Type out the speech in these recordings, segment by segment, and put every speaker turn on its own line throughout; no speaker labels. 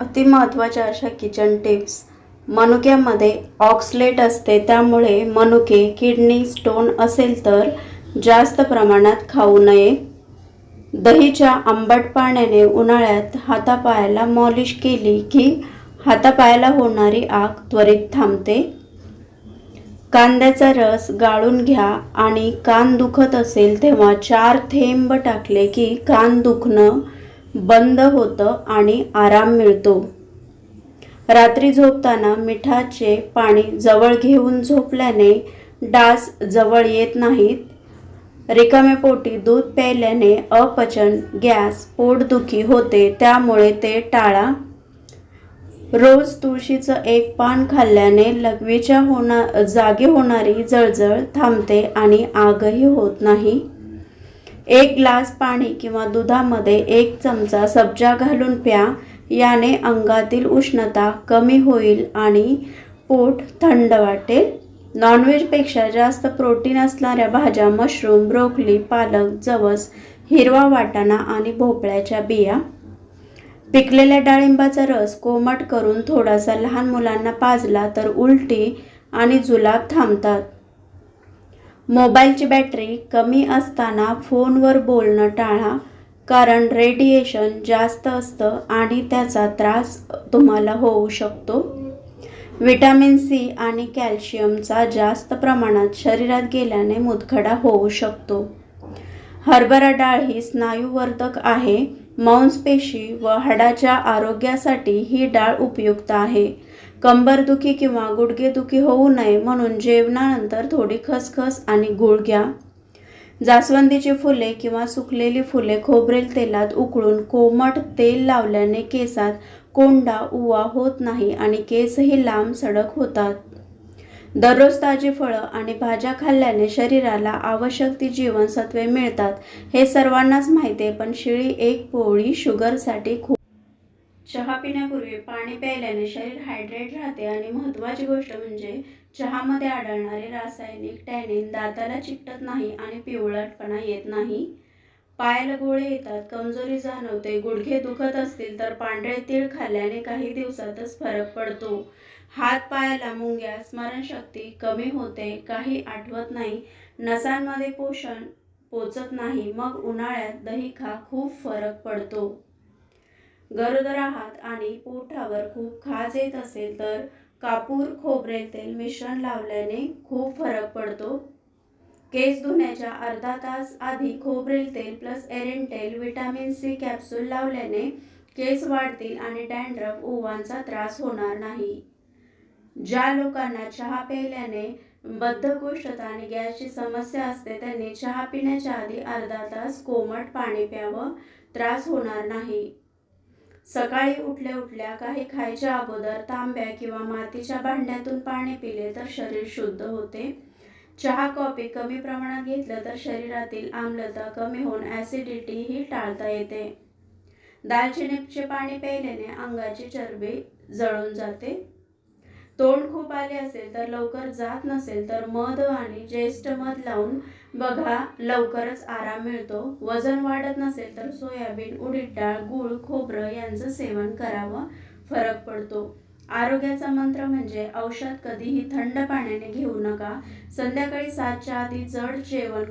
अतिमहत्त्वाच्या अशा kitchen tips मनुक्यामध्ये oxalate असते त्यामुळे मनुके किडनी स्टोन असेल तर जास्त प्रमाणात खाऊ नये. दहीच्या आंबट पाण्याने उन्हाळ्यात हातापायाला मॉलिश केली की हातापायाला होणारी आग त्वरित थांबते. कांद्याचा रस गाळून घ्या आणि कान दुखत असेल तेव्हा चार थेंब टाकले की कान दुखणं बंद होतं आणि आराम मिळतो. रात्री झोपताना मिठाचे पाणी जवळ घेऊन झोपल्याने डास जवळ येत नाहीत. रिकाम्या पोटी दूध प्यायल्याने अपचन गॅस पोटदुखी होते त्यामुळे ते टाळा. रोज तुळशीचं एक पान खाल्ल्याने लघवीच्या होणार जागी होणारी जळजळ थांबते आणि आगही होत नाही. एक ग्लास पाणी किंवा दुधामध्ये एक चमचा सब्जा घालून प्या याने अंगातील उष्णता कमी होईल आणि पोट थंड वाटेल. नॉनव्हेजपेक्षा जास्त प्रोटीन असणाऱ्या भाज्या मशरूम ब्रोकली पालक जवस हिरवा वाटाणा आणि भोपळ्याच्या बिया. पिकलेल्या डाळिंबाचा रस कोमट करून थोडासा लहान मुलांना पाजला तर उलटी आणि जुलाब थांबतात. मोबाईलची बॅटरी कमी असताना फोनवर बोलणं टाळा कारण रेडिएशन जास्त असतं आणि त्याचा त्रास तुम्हाला होऊ शकतो. विटॅमिन सी आणि कॅल्शियमचा जास्त प्रमाणात शरीरात गेल्याने मुतखडा होऊ शकतो. हरभरा डाळ ही स्नायूवर्धक आहे. मांसपेशी व हाडाच्या आरोग्यासाठी ही डाळ उपयुक्त आहे. कंबरदुखी किंवा गुडघेदुखी होऊ नये म्हणून जेवणानंतर थोडी खसखस आणि गूळ घ्या. जास्वंदीची फुले किंवा सुकलेली फुले खोबरेल तेलात उकळून कोमट तेल लावल्याने केसात कोंडा उवा होत नाही आणि केसही लांब सडक होतात. दररोज ताजी फळं आणि भाज्या खाल्ल्याने शरीराला आवश्यक ती जीवनसत्वे मिळतात. हे सर्वांनाच माहिती आहे पण शिळी एक पोळी शुगरसाठी खूप चहा पिण्यापूर्वी पाणी प्यायल्याने शरीर हायड्रेट राहते आणि महत्त्वाची गोष्ट म्हणजे चहामध्ये आढळणारे रासायनिक टॅनिन दाताला चिकटत नाही आणि पिवळटपणा येत नाही. पायाला गोळे येतात कमजोरी जाणवते गुडघे दुखत असतील तर पांढरे तीळ खाल्ल्याने काही दिवसातच फरक पडतो. हात पायाला मुंग्या स्मरणशक्ती कमी होते काही आठवत नाही नसांमध्ये पोषण पोचत नाही मग उन्हाळ्यात दही खा खूप फरक पडतो. गरोदर आहात आणि पोटावर खूप खाज येत असेल तर कापूर खोबरेल तेल मिश्रण लावल्याने खूप फरक पडतो. केस धुण्याच्या अर्धा तास आधी खोबरेल तेल प्लस एरेंटेल विटॅमिन सी कॅप्सूल लावल्याने केस वाढतील आणि डॅन्ड्रफ ओवांचा त्रास होणार नाही. ज्या लोकांना चहा प्यायल्याने बद्धकोष्ठता आणि गॅसची समस्या असते त्यांनी चहा पिण्याच्या आधी अर्धा तास कोमट पाणी प्यावं त्रास होणार नाही. सकाळी उठल्या उठल्या काही खायच्या अगोदर तांब्या किंवा मातीच्या भांड्यातून पाणी पिले तर शरीर शुद्ध होते. चहा कॉफी कमी प्रमाणात घेतलं तर शरीरातील आम्लता कमी होऊन ॲसिडिटी ही टाळता येते. दालचिनीचे पाणी प्यायल्याने अंगाची चरबी जळून जाते. तोंड खूप आले असेल तर लवकर जात नसेल तर मध आणि ज्येष्ठ मध लावून बघा लवकरच आराम मिळतो. वजन वाढत नसेल तर सोयाबीन उडीद डाळ गूळ खोबरं यांचं सेवन करावं. फरक पडतो. आरोग्याचा मंत्र म्हणजे औषध कधीही थंड पाण्याने घेऊ नका. संध्याकाळी सातच्या आधी जड जेवण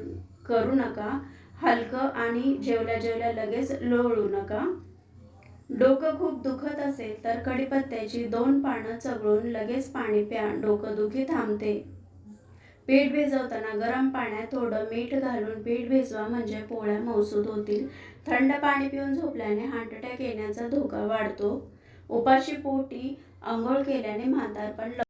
करू नका. हलकं आणि जेवल्या जेवल्या लगेच लोळू नका. डोकं खूप दुखत असेल तर कडीपत्त्याची दोन पानं चघळून लगेच पाणी प्या डोकंदुखी थांबते. पीठ भिजवताना गरम पाण्यात थोडं मीठ घालून पीठ भिजवा म्हणजे पोळ्या मौसूद होतील. थंड पाणी पिऊन झोपल्याने हार्ट अटॅक येण्याचा धोका वाढतो. उपाशी पोटी आंघोळ केल्याने म्हातारपण